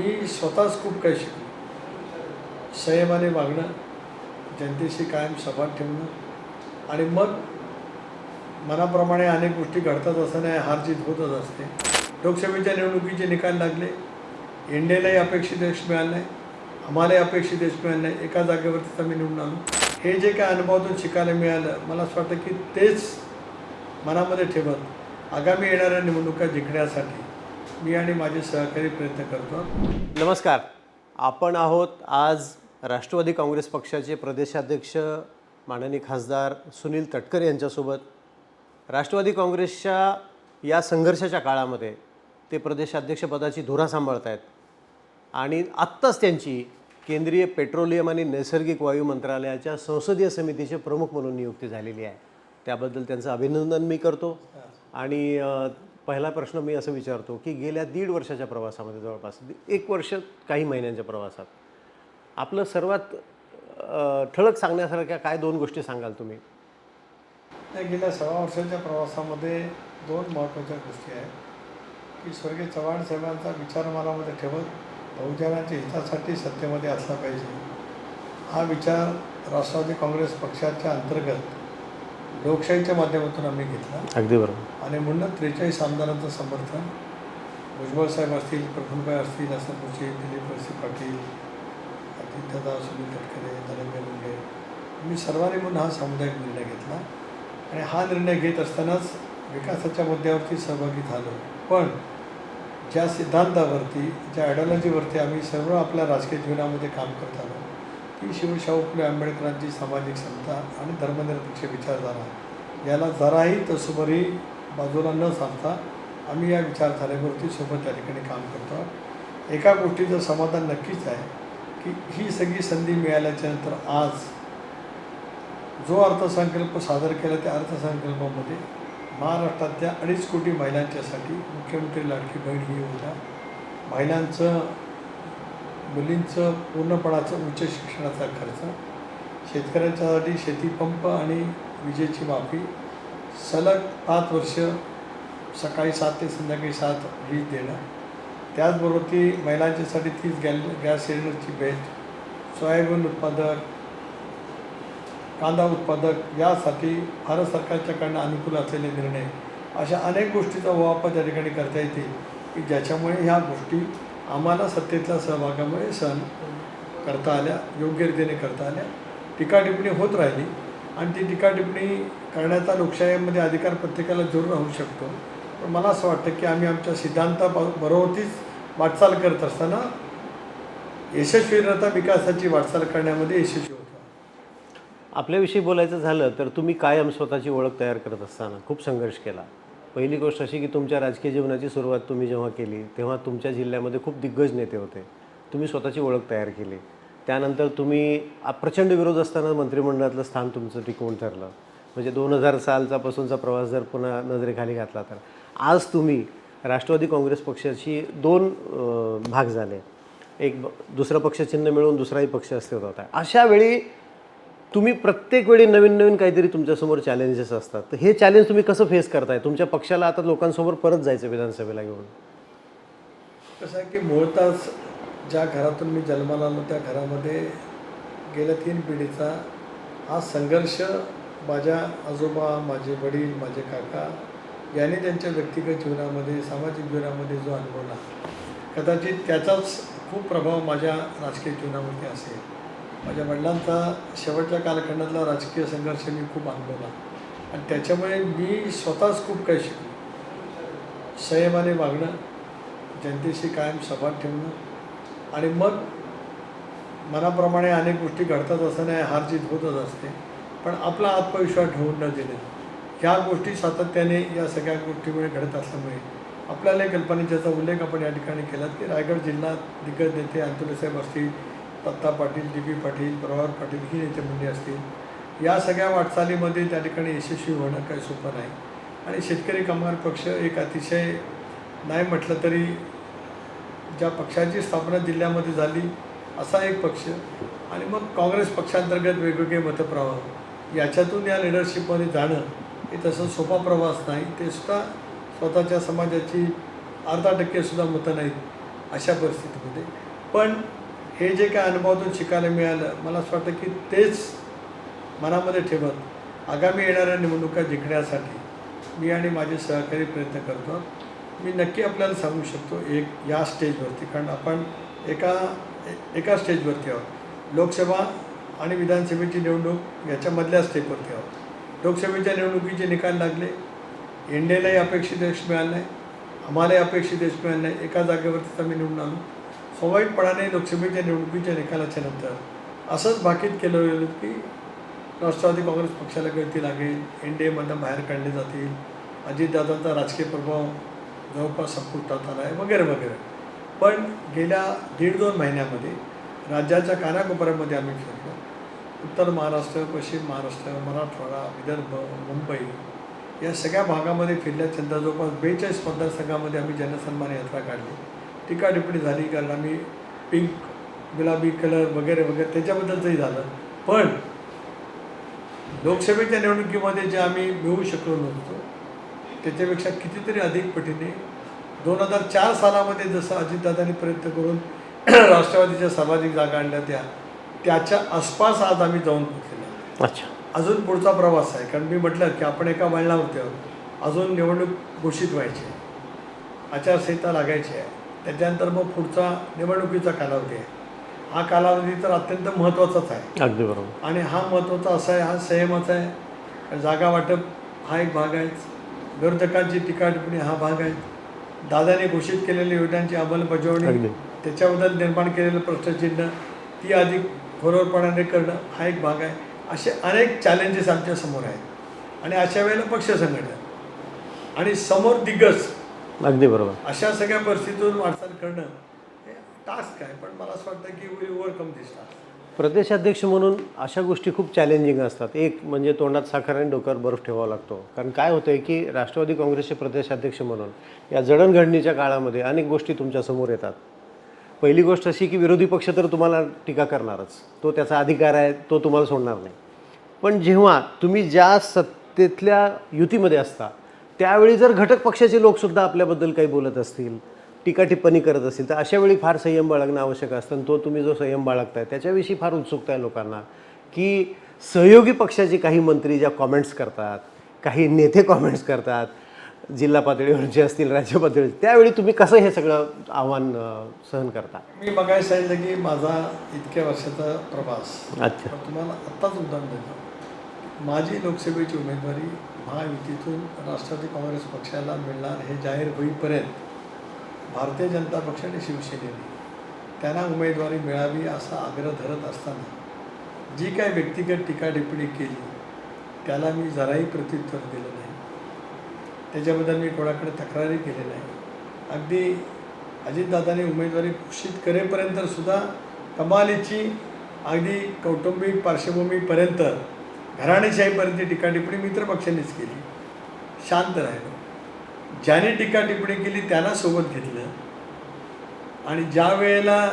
मी स्वतःच खूप काही शिकलो. संयमाने वागणं जनतेशी कायम सभा ठेवणं आणि मग मनाप्रमाणे अनेक गोष्टी घडतात असं नाही हार जीत होतच असते. लोकसभेच्या निवडणुकीचे निकाल लागले. इंडियालाही अपेक्षित यश मिळालं नाही. आम्हालाही अपेक्षित यश मिळालं नाही. एका जागेवरतीच आम्ही निवडून आलो. हे जे काय अनुभवातून शिकायला मिळालं मला असं वाटतं की तेच मनामध्ये ठेवत आगामी येणाऱ्या निवडणुका जिंकण्यासाठी मी आणि माझे सहकारी प्रयत्न करतो. नमस्कार. आपण आहोत आज राष्ट्रवादी काँग्रेस पक्षाचे प्रदेशाध्यक्ष माननीय खासदार सुनील तटकरे यांच्यासोबत. राष्ट्रवादी काँग्रेसच्या या संघर्षाच्या काळामध्ये ते प्रदेशाध्यक्षपदाची धुरा सांभाळत आहेत आणि आत्ताच त्यांची केंद्रीय पेट्रोलियम आणि नैसर्गिक वायू मंत्रालयाच्या संसदीय समितीचे प्रमुख म्हणून नियुक्ती झालेली आहे. त्याबद्दल त्यांचं अभिनंदन मी करतो. आणि पहिला प्रश्न मी असं विचारतो की गेल्या दीड वर्षाच्या प्रवासामध्ये जवळपास एक वर्ष काही महिन्यांच्या प्रवासात आपलं सर्वात ठळक सांगण्यासारख्या काय दोन गोष्टी सांगाल तुम्ही? गेल्या सहा वर्षाच्या प्रवासामध्ये दोन महत्त्वाच्या गोष्टी आहेत. की स्वर्गीय चव्हाण साहेबांचा विचार मनामध्ये ठेवत बहुजनांच्या हितासाठी सत्तेमध्ये असला पाहिजे. हा विचार राष्ट्रवादी काँग्रेस पक्षाच्या अंतर्गत लोकशाहीच्या माध्यमातून आम्ही घेतला. अगदी बरोबर. आणि म्हणून त्रेचाळीस आमदारांचं समर्थन. भुजबळ साहेब असतील प्रफुल्लभाई असतील असं खुशी दिलीप वळसे पाटील आदित्यदा सुनील तटकरे धनंजय मुंडे. मी सर्वांनी म्हणून हा सामुदायिक निर्णय घेतला. आणि हा निर्णय घेत असतानाच विकासाच्या मुद्द्यावरती सहभागी झालो. पण ज्या सिद्धांतावरती ज्या आयडिओलॉजीवरती आम्ही सर्व आपल्या राजकीय जीवनामध्ये काम करत आलो की शिवशाहू फुले आंबेडकरांची सामाजिक क्षमता आणि धर्मनिरपेक्ष विचारधारा याला जराही तसुभरी बाजूला न सांगता आम्ही या विचारधारेवरती सोबत त्या ठिकाणी काम करतो आहोत. एका गोष्टीचं समाधान नक्कीच आहे की ही सगळी संधी मिळाल्याच्या नंतर आज जो अर्थसंकल्प सादर केला त्या अर्थसंकल्पामध्ये महाराष्ट्रातल्या अडीच कोटी महिलांच्यासाठी मुख्यमंत्री लाडकी बहीण ही योजना महिलांचं मुलींचं पूर्णपणाचं उच्च शिक्षणाचा खर्च शेतकऱ्यांच्यासाठी शेतीपंप आणि विजेची माफी सलग पाच वर्ष सकाळी सात ते संध्याकाळी सात वीज देणं त्याचबरोबर ती महिलांच्यासाठी तीच गॅल गॅस सिलेंडरची भेट सोयाबीन उत्पादक कांदा उत्पादक यासाठी भारत सरकारच्याकडनं अनुकूल असलेले निर्णय अशा अनेक गोष्टीचा वापर त्या ठिकाणी करता येतील की ज्याच्यामुळे ह्या गोष्टी आम्हाला सत्तेतल्या सहभागामुळे सहन करता आल्या योग्य रीतीने करता आल्या. टीका टिप्पणी होत राहिली आणि ती टीका टिप्पणी करण्याचा लोकशाहीमध्ये अधिकार प्रत्येकाला जरूर राहू शकतो. पण मला असं वाटतं की आम्ही आमच्या सिद्धांताबरोबरतीच वाटचाल करत असताना यशस्वीरता विकासाची वाटचाल करण्यामध्ये यशस्वी होतो. आपल्याविषयी बोलायचं झालं तर तुम्ही कायम स्वतःची ओळख तयार करत असताना खूप संघर्ष केला. पहिली गोष्ट अशी की तुमच्या राजकीय जीवनाची सुरुवात तुम्ही जेव्हा केली तेव्हा तुमच्या जिल्ह्यामध्ये खूप दिग्गज नेते होते. तुम्ही स्वतःची ओळख तयार केली. त्यानंतर तुम्ही प्रचंड विरोध असताना मंत्रिमंडळातलं स्थान तुमचं टिकवून ठरलं. म्हणजे दोन हजार सालचा पासूनचा प्रवास जर पुन्हा नजरेखाली घातला तर. आज तुम्ही राष्ट्रवादी काँग्रेस पक्षाची दोन भाग झाले. एक ब- दुसरं पक्षचिन्ह मिळून दुसराही पक्ष अस्तित्वात होता. अशा वेळी तुम्ही प्रत्येक वेळी नवीन नवीन काहीतरी तुमच्यासमोर चॅलेंजेस असतात. तर हे चॅलेंज तुम्ही कसं फेस करताय? तुमच्या पक्षाला आता लोकांसमोर परत जायचं विधानसभेला घेऊन. कसं आहे की मुळताच ज्या घरातून मी जन्माला आलो त्या घरामध्ये गेल्या तीन पिढीचा हा संघर्ष माझ्या आजोबा माझे वडील माझे काका यांनी त्यांच्या व्यक्तिगत जीवनामध्ये सामाजिक जीवनामध्ये जो अनुभवला कदाचित त्याचाच खूप प्रभाव माझ्या राजकीय जीवनामध्ये असेल. माझ्या वडिलांचा शेवटच्या कालखंडातला राजकीय संघर्ष मी खूप अनुभवला आणि त्याच्यामुळे मी स्वतःच खूप काही शिकलो. संयमाने वागणं जनतेशी कायम संवाद ठेवणं आणि मग मनाप्रमाणे अनेक गोष्टी घडतात असं नाही हार जीत होतच असते. पण आपला आत्मविश्वास ठेवून न देणं. ह्या गोष्टी सातत्याने या सगळ्या गोष्टीमुळे घडत असल्यामुळे आपल्याला कल्पनेच्याचा उल्लेख आपण या ठिकाणी केला की रायगड जिल्हा दिग्गज नेते अंतुलेसाहेब असतील दत्ता पाटील डी पी पाटील प्रभाकर पाटील ही नेते मंडळी असतील. या सगळ्या वाटचालीमध्ये त्या ठिकाणी यशस्वी होणं काही सोपं नाही. आणि शेतकरी कामगार पक्ष एक अतिशय नाही म्हटलं तरी ज्या पक्षाची स्थापना जिल्ह्यामध्ये झाली असा एक पक्ष. आणि मग काँग्रेस पक्षांतर्गत वेगवेगळे मतप्रवाह. याच्यातून या लिडरशिपमध्ये जाणं हे तसं सोपा प्रवास नाही. ते सुद्धा स्वतःच्या समाजाची अर्धा टक्केसुद्धा मतं नाहीत अशा परिस्थितीमध्ये. पण हे जे काय अनुभवातून शिकायला मिळालं मला असं वाटतं की तेच मनामध्ये ठेवत आगामी येणाऱ्या निवडणुका जिंकण्यासाठी मी आणि माझे सहकारी प्रयत्न करतो. मी नक्की आपल्याला सांगू शकतो एक या स्टेजवरती कारण आपण एका ए- एका स्टेजवरती आहोत. लोकसभा आणि विधानसभेची निवडणूक याच्यामधल्या स्टेपवरती आहोत. लोकसभेच्या निवडणुकीचे निकाल लागले. एनडीएलाही अपेक्षित यश मिळालं नाही. आम्हालाही अपेक्षित यश मिळालं नाही. एका जागेवरतीच आम्ही निवडून आलो. स्वाभाविकपणाने लोकसभेच्या निवडणुकीच्या निकालाच्या नंतर असंच भाकीत केलं गेलं की राष्ट्रवादी काँग्रेस पक्षाला गळती लागेल एन डी एमधनं बाहेर काढले जातील अजितदादांचा राजकीय प्रभाव जवळपास संपुष्टात आला आहे वगैरे वगैरे. पण गेल्या दीड दोन महिन्यामध्ये राज्याच्या कानाकोपऱ्यामध्ये आम्ही फिरलो. उत्तर महाराष्ट्र पश्चिम महाराष्ट्र मराठवाडा विदर्भ मुंबई या सगळ्या भागामध्ये फिरल्यानंतर जवळपास बेचाळीस मतदारसंघामध्ये आम्ही जनसन्मान यात्रा काढली. टिप्पणी झाली कारण आम्ही पिंक गुलाबी कलर वगैरे वगैरे त्याच्याबद्दलचंही झालं. पण लोकसभेच्या निवडणुकीमध्ये जे आम्ही मिळवू शकलो नव्हतो त्याच्यापेक्षा कितीतरी अधिक पटीने दोन हजार चार सालामध्ये जसं अजितदादांनी प्रयत्न करून राष्ट्रवादीच्या सर्वाधिक जागा आणल्या त्या त्याच्या आसपास आज आम्ही जाऊन आहोत. अच्छा. अजून पुढचा प्रवास आहे कारण मी म्हटलं की आपण एका वळणावरती आहोत. अजून निवडणूक घोषित व्हायची आहे. आचारसंहिता लागायची आहे. त्याच्यानंतर मग पुढचा निवडणुकीचा कालावधी आहे. हा कालावधी तर अत्यंत महत्त्वाचाच आहे. अगदी बरोबर. आणि हा महत्त्वाचा असा आहे हा संयमाचा आहे. जागा वाटप हा एक भाग आहे. विरोधकांची टीका टिप्पणी हा भाग आहे. दादाने घोषित केलेल्या योजनांची अंमलबजावणी त्याच्याबद्दल निर्माण केलेलं प्रश्नचिन्ह ती अधिक खोरवरपणाने करणं हा एक भाग आहे. असे अनेक चॅलेंजेस आमच्यासमोर आहेत. आणि अशा वेळेला पक्ष संघटन. आणि समोर दिग्गज अगदी बरोबर. अशा सगळ्या परिस्थितीतून वाटचाल करणं हे टास्क आहे पण मला असं वाटतं की ओव्हरकम दिस टास्क प्रदेशाध्यक्ष म्हणून अशा गोष्टी खूप चॅलेंजिंग असतात. एक म्हणजे तोंडात साखर आणि डोक्यावर बर्फ ठेवावा लागतो. कारण काय होतं आहे की राष्ट्रवादी काँग्रेसचे प्रदेशाध्यक्ष म्हणून या जडणघडणीच्या काळामध्ये अनेक गोष्टी तुमच्यासमोर येतात. पहिली गोष्ट अशी की विरोधी पक्ष तर तुम्हाला टीका करणारच. तो त्याचा अधिकार आहे तो तुम्हाला सोडणार नाही. पण जेव्हा तुम्ही ज्या सत्तेतल्या युतीमध्ये असता त्यावेळी जर घटक पक्षाचे लोकसुद्धा आपल्याबद्दल काही बोलत असतील टीका टिप्पणी करत असतील तर अशा वेळी फार संयम बाळगणं आवश्यक असतं आणि तो तुम्ही जो संयम बाळगताय त्याच्याविषयी फार उत्सुकता आहे लोकांना की सहयोगी पक्षाचे काही मंत्री ज्या कॉमेंट्स करतात काही नेते कॉमेंट्स करतात जिल्हा पातळीवरचे असतील राज्य पातळीवर त्यावेळी तुम्ही कसं हे सगळं आव्हान सहन करता? मी बघायला सांगितलं की माझा इतक्या वर्षाचा प्रवास अच्छा. तुम्हाला आत्ताच उदाहरण देतो. माझी लोकसभेची उमेदवारी महायुतीतून राष्ट्रवादी काँग्रेस पक्षाला मिळणार हे जाहीर होईपर्यंत भारतीय जनता पक्ष आणि शिवसेनेने त्यांना उमेदवारी मिळावी असा आग्रह धरत असताना जी काय व्यक्तिगत टीका टिप्पणी केली त्याला मी जराही प्रत्युत्तर दिलं नाही. त्याच्याबद्दल मी कोणाकडे तक्रारी केली नाही. अगदी अजितदादांनी उमेदवारी घोषित करेपर्यंत सुद्धा कमालीची अगदी कौटुंबिक पार्श्वभूमीपर्यंत घराणेशाहीपर्यंत टीका टिप्पणी मित्रपक्षांनीच केली. शांत राहिलो. ज्याने टीका टिप्पणी केली त्यांना सोबत घेतलं. आणि ज्या वेळेला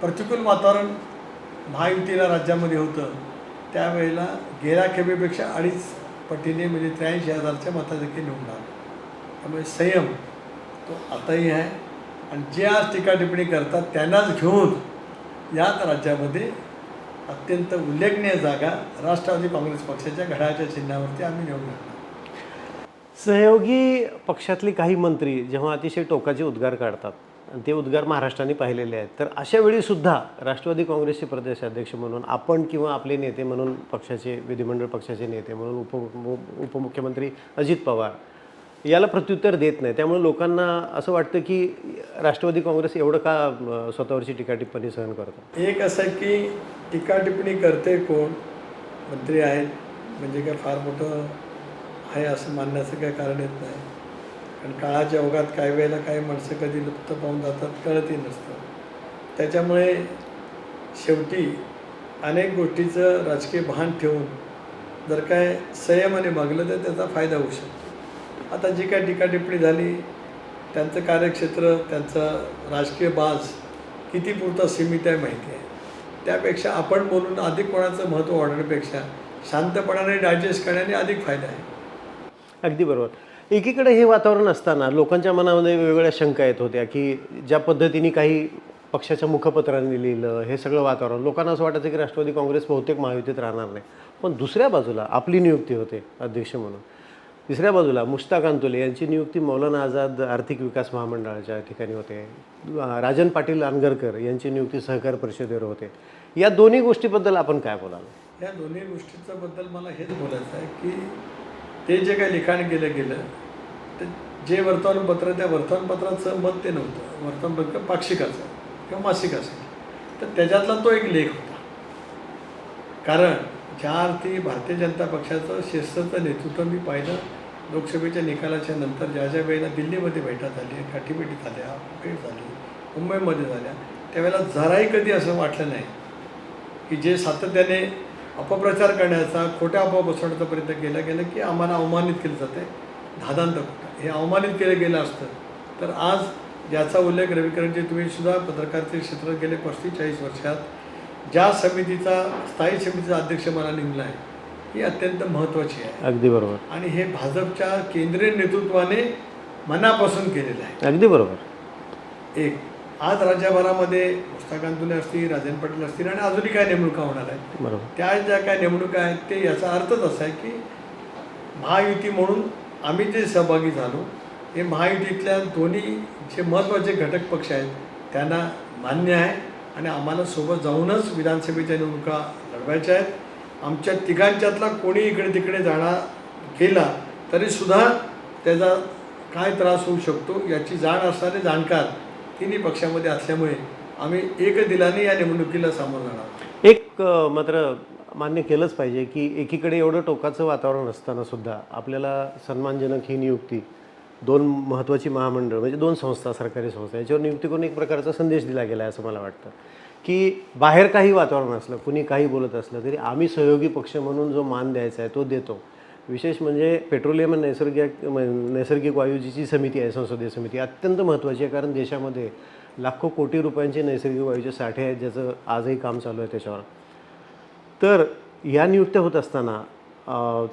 प्रतिकूल वातावरण महायुतीला राज्यामध्ये होतं त्यावेळेला गेल्या खेपेपेक्षा अडीच पटीने म्हणजे त्र्याऐंशी हजारच्या मताधिक्य निवडून आलं. त्यामुळे संयम तो आताही आहे. आणि जे आज टीका टिप्पणी करतात त्यांनाच घेऊन याच राज्यामध्ये अत्यंत उल्लेखनीय जागा राष्ट्रवादी काँग्रेस पक्षाच्या घड्याळाच्या चिन्हावरती आम्ही निवडून सहयोगी पक्षातले काही मंत्री जेव्हा अतिशय टोकाचे उद्गार काढतात आणि ते उद्गार महाराष्ट्राने पाहिलेले आहेत तर अशा वेळी सुद्धा राष्ट्रवादी काँग्रेसचे प्रदेशाध्यक्ष म्हणून आपण किंवा आपले नेते म्हणून पक्षाचे विधिमंडळ पक्षाचे नेते म्हणून उप- उपमुख्यमंत्री अजित पवार याला प्रत्युत्तर देत नाही. त्यामुळे लोकांना असं वाटतं की राष्ट्रवादी काँग्रेस एवढं का स्वतःवरची टीका टिप्पणी सहन करतात? एक असं आहे की टीका टिप्पणी करते कोण? मंत्री आहेत. म्हणजे काय फार मोठं आहे असं मानण्याचं काही कारण येत नाही. कारण काळाच्या ओघात काही वेळेला काही माणसं कधी लुप्त पाहून जातात कळतही नसतं. त्याच्यामुळे शेवटी अनेक गोष्टीचं राजकीय भान ठेवून जर काय संयमाने मागलं तर त्याचा फायदा होऊ शकतो. आता जी काय टीका टिप्पणी झाली त्यांचं कार्यक्षेत्र त्यांचं राजकीय बाज किती पुरता सीमित आहे माहिती आहे. त्यापेक्षा आपण बोलून अधिक कोणाचं महत्त्व वाढवण्यापेक्षा शांतपणाने डायजेस्ट करण्याने अधिक फायदा आहे. अगदी बरोबर. एकीकडे हे वातावरण असताना लोकांच्या मनामध्ये वेगवेगळ्या शंका येत होत्या की ज्या पद्धतीने काही पक्षाच्या मुखपत्रांनी लिहिलं हे सगळं वातावरण. लोकांना असं वाटायचं की राष्ट्रवादी काँग्रेस बहुतेक महायुतीत राहणार नाही. पण दुसऱ्या बाजूला आपली नियुक्ती होते अध्यक्ष म्हणून. तिसऱ्या बाजूला मुश्ताक अंतुले यांची नियुक्ती मौलाना आझाद आर्थिक विकास महामंडळाच्या ठिकाणी होते. राजन पाटील अनगरकर यांची नियुक्ती सहकार परिषदेवर होते. या दोन्ही गोष्टीबद्दल आपण काय बोलाल? या दोन्ही गोष्टीचं बद्दल मला हेच बोलायचं आहे की ते जे काही लिखाण केलं गेलं ते जे वर्तमानपत्र त्या वर्तमानपत्राचं मत ते नव्हतं. वर्तमानपत्र पाक्षिकाचं किंवा मासिक तर त्याच्यातला तो एक लेख होता. कारण ज्या अर्थी भारतीय जनता पक्षाचं शिस्तचं नेतृत्व मी पाहिलं लोकसभेच्या निकालाच्या नंतर ज्या ज्या वेळेला दिल्लीमध्ये बैठक झाली काठीपेटी झाल्या भेट झाली मुंबईमध्ये झाल्या त्यावेळेला जराही कधी असं वाटलं नाही की जे सातत्याने अपप्रचार करण्याचा खोट्या अफवा बसवण्याचा प्रयत्न केला गेला की आम्हाला अवमानित केलं जाते धादांत हे अवमानित केलं गेलं असतं. तर आज ज्याचा उल्लेख रविकरणजी तुम्ही सुद्धा पत्रकारिते क्षेत्रात गेले पस्तीस चाळीस वर्षात ज्या समितीचा स्थायी समितीचा अध्यक्ष मला नेमला आहे ही अत्यंत महत्त्वाची आहे. अगदी बरोबर. आणि हे भाजपच्या केंद्रीय नेतृत्वाने मनापासून केलेलं आहे. अगदी बरोबर. एक आज राज्यभरामध्ये मुस्ताक अंतुले असतील राजन पाटील असतील आणि अजूनही काय नेमणुका होणार आहेत. बरोबर. त्या ज्या काय नेमणुका आहेत ते याचा अर्थच असा आहे की महायुती म्हणून आम्ही जे सहभागी झालो हे महायुतीतल्या दोन्ही जे महत्त्वाचे घटक पक्ष आहेत त्यांना मान्य आहे आणि आम्हाला सोबत जाऊनच विधानसभेच्या निवडणुका लढवायच्या आहेत. आमच्या तिघांच्यातला कोणी इकडे तिकडे जाणार गेला तरीसुद्धा त्याचा काय त्रास होऊ शकतो याची जाण असणारे जाणकार तिन्ही पक्षामध्ये असल्यामुळे आम्ही एक दिलाने या निवडणुकीला सामोरं जाणार एक मात्र मान्य केलंच पाहिजे की एकीकडे एवढं टोकाचं वातावरण असताना सुद्धा आपल्याला सन्मानजनक ही नियुक्ती दोन महत्त्वाची महामंडळ म्हणजे दोन संस्था सरकारी संस्था याच्यावर नियुक्ती करून एक प्रकारचा संदेश दिला गेला आहे असं मला वाटतं. की बाहेर काही वातावरण असलं कुणी काही बोलत असलं तरी आम्ही सहयोगी पक्ष म्हणून जो मान द्यायचा आहे तो देतो. विशेष म्हणजे पेट्रोलियम आणि नैसर्गिक नैसर्गिक वायूची जी समिती आहे संसदीय समिती अत्यंत महत्त्वाची आहे कारण देशामध्ये लाखो कोटी रुपयांचे नैसर्गिक वायूचे साठे आहेत ज्याचं आजही काम चालू आहे त्याच्यावर. तर या नियुक्त्या होत असताना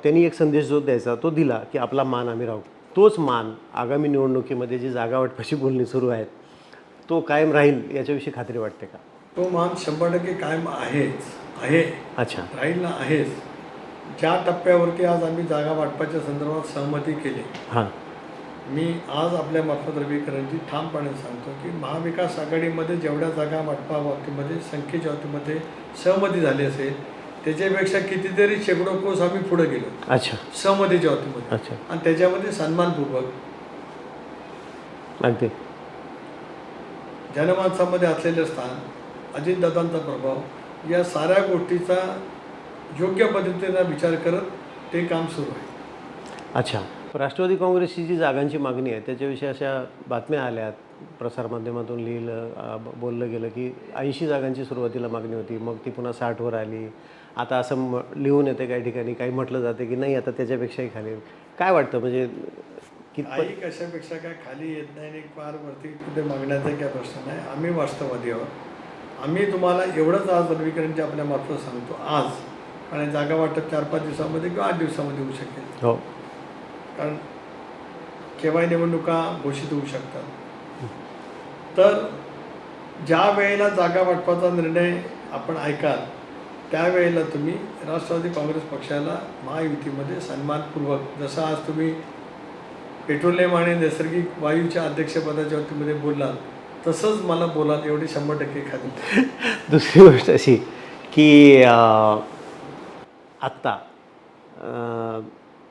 त्यांनी एक संदेश जो द्यायचा तो दिला की आपला मान आम्ही राहू. तोच मान आगामी निवडणुकीमध्ये जी जागा वाटपाची बोलणी सुरू आहेत तो कायम राहील याच्याविषयी खात्री वाटते का? तो मान शंभर टक्के कायम आहेच आहे. अच्छा. राहील ना आहेच. ज्या टप्प्यावरती आज आम्ही जागा वाटपाच्या संदर्भात सहमती केली. हां. मी आज आपल्या मार्फत ठामपणे सांगतो की महाविकास आघाडीमध्ये जेवढ्या जागा वाटपा बाबतीमध्ये संख्येच्या बाबतीमध्ये सहमती झाली असेल त्याच्यापेक्षा कितीतरी शेकडो कोस आम्ही पुढे गेलो. अच्छा. सहमतीच्या बाबतीमध्ये अच्छा. आणि त्याच्यामध्ये सन्मानपूर्वक. अगदी. जनमानसामध्ये असलेलं स्थान अजितदादांचा प्रभाव या साऱ्या गोष्टीचा योग्य पद्धतीनं विचार करत ते काम सुरू आहे. अच्छा. राष्ट्रवादी काँग्रेसची जी जागांची मागणी आहे त्याच्याविषयी अशा बातम्या आल्यात प्रसारमाध्यमातून लिहिलं बोललं गेलं की ऐंशी जागांची सुरुवातीला मागणी होती मग ती पुन्हा साठवर आली. आता असं म लिहून येते काही ठिकाणी काही म्हटलं जाते की नाही आता त्याच्यापेक्षाही खाली काय वाटतं? म्हणजे काही कशापेक्षा काय खाली येत नाही आणि फार वरती कुठे मागण्याचा काय प्रश्न नाही. आम्ही वास्तववादी आहोत. आम्ही तुम्हाला एवढंच आज रवीकरणच्या आपल्या मार्फत सांगतो आज. आणि जागा वाटप चार पाच दिवसामध्ये किंवा आठ दिवसामध्ये होऊ शकेल. हो. कारण केव्हाही निवडणुका घोषित होऊ शकतात. तर ज्या वेळेला जागा वाटपाचा निर्णय आपण ऐकाल त्यावेळेला तुम्ही राष्ट्रवादी काँग्रेस पक्षाला महायुतीमध्ये सन्मानपूर्वक जसं आज तुम्ही पेट्रोलियम आणि नैसर्गिक वायूच्या अध्यक्षपदाच्या बाबतीमध्ये बोललात तसंच मला बोलाल एवढी शंभर टक्के खात्री दुसरी गोष्ट अशी की आत्ता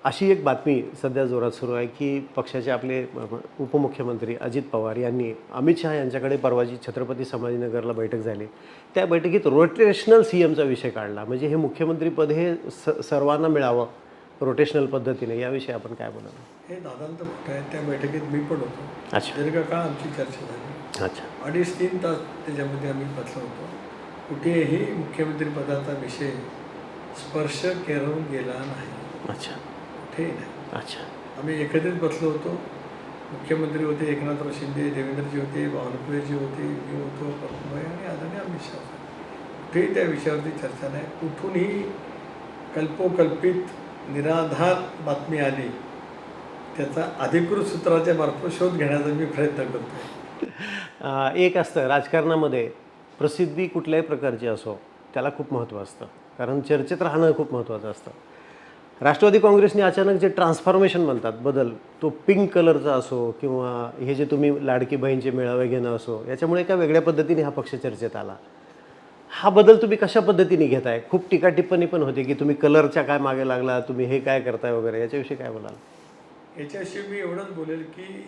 अशी एक बातमी सध्या जोरात सुरू आहे की पक्षाचे आपले उपमुख्यमंत्री अजित पवार यांनी अमित शहा यांच्याकडे परवाची छत्रपती संभाजीनगरला बैठक झाली. त्या बैठकीत रोटेशनल सी एमचा विषय काढला. म्हणजे हे मुख्यमंत्रीपद हे स सर्वांना मिळावं रोटेशनल पद्धतीने. याविषयी आपण काय बोलावं हे दादांत मोठं आहे. त्या बैठकीत मी पण होतो. अच्छा. दीर्घकाळ आमची चर्चा झाली. अच्छा. अडीच तीन तास त्याच्यामध्ये आम्ही बसलो होतो. कुठेही मुख्यमंत्री पदाचा विषय स्पर्श करून गेला नाही. अच्छा. कुठेही नाही. अच्छा. आम्ही एकत्रित बसलो होतो. मुख्यमंत्री होते एकनाथराव शिंदे देवेंद्रजी होते बावनकुळेजी होते मी होतो पप्पूभाई आणि आदरणीय अमित शहा. कुठेही त्या विषयावरती चर्चा नाही. कुठूनही कल्पोकल्पित निराधार बातमी आली त्याचा अधिकृत सूत्राच्या मार्फत शोध घेण्याचा मी प्रयत्न करतो एक असतं राजकारणामध्ये प्रसिद्धी कुठल्याही प्रकारची असो त्याला खूप महत्त्व असतं. कारण चर्चेत राहणं खूप महत्त्वाचं असतं. राष्ट्रवादी काँग्रेसने अचानक जे ट्रान्सफॉर्मेशन म्हणतात बदल तो पिंक कलरचा असो किंवा हे जे तुम्ही लाडकी बहीणचे मेळावे घेणं असो याच्यामुळे एका वेगळ्या पद्धतीने हा पक्ष चर्चेत आला. हा बदल तुम्ही कशा पद्धतीने घेताय? खूप टीका टिप्पणी पण होते की तुम्ही कलरच्या काय मागे लागला तुम्ही हे काय करताय वगैरे याच्याविषयी काय बोलाल? याच्याविषयी मी एवढंच बोलेल की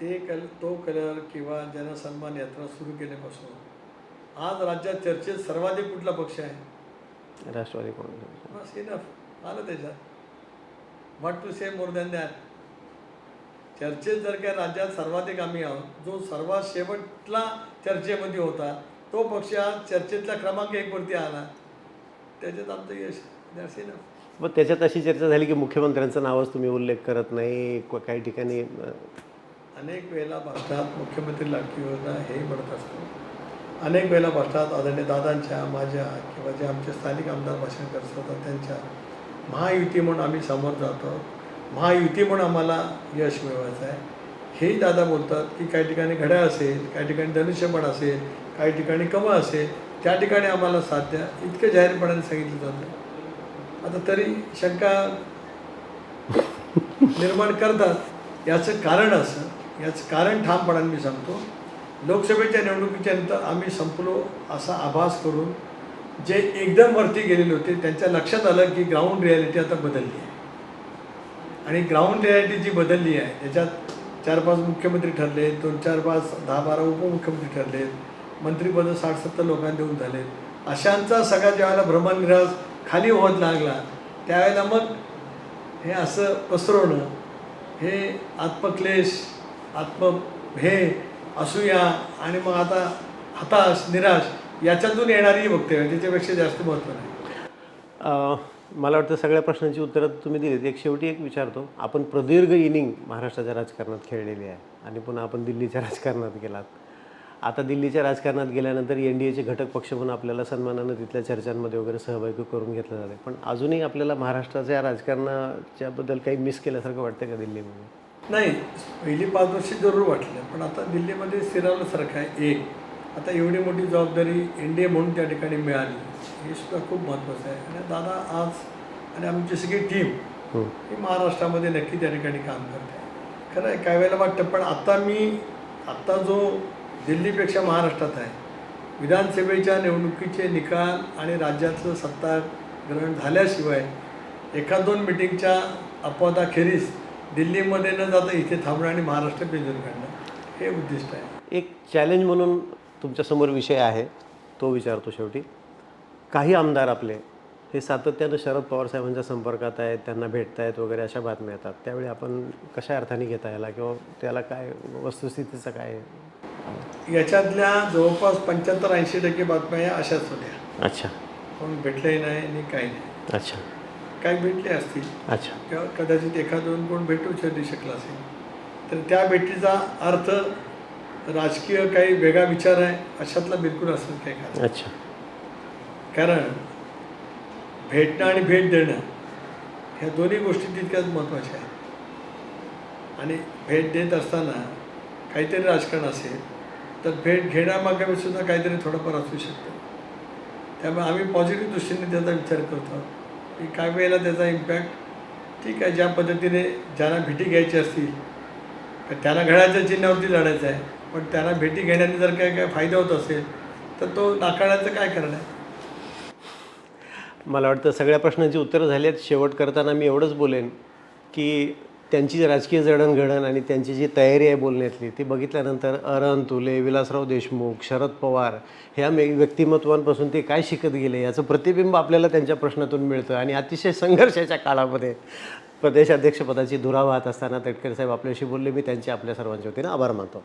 ते कल तो कलर किंवा जनसन्मान यात्रा सुरू केल्यापासून आज राज्यात चर्चेत सर्वाधिक कुठला पक्ष आहे? राष्ट्रवादी काँग्रेस. बस इनफ आलं त्याच्यात. What to say more than that चर्चेत जर काय राज्यात सर्वाधिक आम्ही आहोत जो सर्वात शेवटला चर्चेमध्ये होता तो पक्ष आज चर्चेतला क्रमांक एकवरती आला. त्याच्यात आमचं यश. दॅट्स इनफ मग त्याच्यात अशी चर्चा झाली की मुख्यमंत्र्यांचं नावच तुम्ही उल्लेख करत नाही काही ठिकाणी अनेक वेळेला भारतात मुख्यमंत्री लाडकी योजना हेही म्हणत असतो. अनेक वेळेला भारतात आदरणीय दादांच्या माझ्या किंवा जे आमचे स्थानिक आमदार भाषण करत असतात त्यांच्या महायुती म्हणून आम्ही समोर जातो. महायुती म्हणून आम्हाला यश मिळवायचं आहे. हेही दादा बोलतात की काही ठिकाणी घड्या असेल काही ठिकाणी धनुष्यबाण असेल काही ठिकाणी कमळ असेल त्या ठिकाणी आम्हाला साथ द्या इतकं जाहीरपणाने सांगितलं जातं. आता तरी शंका निर्माण करतात. याचं कारण असं याचं कारण ठामपणाने मी सांगतो. लोकसभेच्या निवडणुकीच्या नंतर आम्ही संपलो असा आभास करून जे एकदम वरती गेलेले होते त्यांच्या लक्षात आलं की ग्राउंड रियालिटी आता बदलली आहे. आणि ग्राउंड रियालिटी जी बदलली आहे त्याच्यात चार पाच मुख्यमंत्री ठरले दोन चार पाच दहा बारा उपमुख्यमंत्री ठरले मंत्रिपद साठ सत्तर लोकांना देऊन झालेत अशांचा सगळा ज्यावेळेला भ्रमनिरास खाली होत लागला त्यावेळेला मग हे असं पसरवणं हे आत्मक्लेश आत्म हे असूया आणि मग आता हताश निराश याच्यातून येणारी वक्तव्य त्याच्यापेक्षा जास्त महत्त्व नाही. मला वाटतं सगळ्या प्रश्नांची उत्तरं तुम्ही दिलीत. एक शेवटी एक विचारतो. आपण प्रदीर्घ इनिंग महाराष्ट्राच्या राजकारणात खेळलेली आहे आणि पुन्हा आपण दिल्लीच्या राजकारणात गेलात. आता दिल्लीच्या राजकारणात गेल्यानंतर एन डी एचे घटक पक्ष म्हणून आपल्याला सन्मानानं तिथल्या चर्चांमध्ये वगैरे सहभागी करून घेतलं जातं. पण अजूनही आपल्याला महाराष्ट्राच्या राजकारणाच्याबद्दल काही मिस केल्यासारखं वाटतं का दिल्लीमध्ये? नाही पहिली पाच वर्ष जरूर वाटलं पण आता दिल्लीमध्ये स्थिरावल्यासारखं आहे एक. आता एवढी मोठी जबाबदारी एन डी ए म्हणून त्या ठिकाणी मिळाली. हे सुद्धा खूप महत्त्वाचं आहे. आणि दादा आज आणि आमची सगळी टीम हं. ही महाराष्ट्रामध्ये नक्की त्या ठिकाणी काम करते खरं आहे काही वेळेला वाटतं पण आता मी आत्ता जो दिल्लीपेक्षा महाराष्ट्रात आहे विधानसभेच्या निवडणुकीचे निकाल आणि राज्याचं सत्ता ग्रहण झाल्याशिवाय एका दोन मिटिंगच्या अपवादाखेरीज दिल्लीमध्ये न जाता इथे थांबणं आणि महाराष्ट्र पिंजून काढणं हे उद्दिष्ट आहे. एक चॅलेंज म्हणून तुमच्यासमोर विषय आहे तो विचारतो शेवटी. काही आमदार आपले हे सातत्यानं शरद पवार साहेबांच्या संपर्कात आहेत त्यांना भेटत आहेत वगैरे अशा बातम्या येतात. त्यावेळी आपण कशा अर्थाने घेता याला किंवा त्याला काय वस्तुस्थितीचं काय? याच्यातल्या जवळपास पंच्याहत्तर ऐंशी टक्के बातम्या या अशाच होत्या. अच्छा. कोण भेटलंही नाही आणि काही नाही. अच्छा. काही भेटले असतील. अच्छा. किंवा कदाचित एखाद दोन कोण भेटू शक- शकला असेल. तर त्या भेटीचा अर्थ राजकीय काही वेगळा विचार आहे अशातला बिलकुल असेल काही कारण अच्छा. कारण भेटणं आणि भेट देणं ह्या दोन्ही गोष्टी तितक्याच महत्त्वाच्या आहेत. आणि भेट देत असताना काहीतरी राजकारण असेल तर भेट घेण्यामागे सुद्धा काहीतरी थोडंफार असू शकतं. त्यामुळे आम्ही पॉझिटिव्ह दृष्टीने त्याचा विचार करतो. की काही वेळेला त्याचा इम्पॅक्ट ठीक आहे ज्या पद्धतीने ज्यांना भेटी घ्यायची असतील. त्याला त्यांना घड्याच्या चिन्हावरती लढायचं आहे. पण त्यांना भेटी घेण्याने जर काही काय फायदा होत असेल तर तो नाकारण्याचं काय कारण आहे मला वाटतं सगळ्या प्रश्नांची उत्तरं झाली आहेत. शेवट करताना मी एवढंच बोलेन की त्यांची राजकीय जडणघडण आणि त्यांची जी तयारी आहे बोलण्यातली ती बघितल्यानंतर अरण तुले विलासराव देशमुख शरद पवार ह्या मे व्यक्तिमत्वांपासून ते काय शिकत गेले याचं प्रतिबिंब आपल्याला त्यांच्या प्रश्नातून मिळतं. आणि अतिशय संघर्षाच्या काळामध्ये प्रदेशाध्यक्षपदाची धुरा वाहत असताना तटकरे साहेब आपल्याशी बोलले. मी त्यांचे आपल्या सर्वांच्या वतीने आभार मानतो.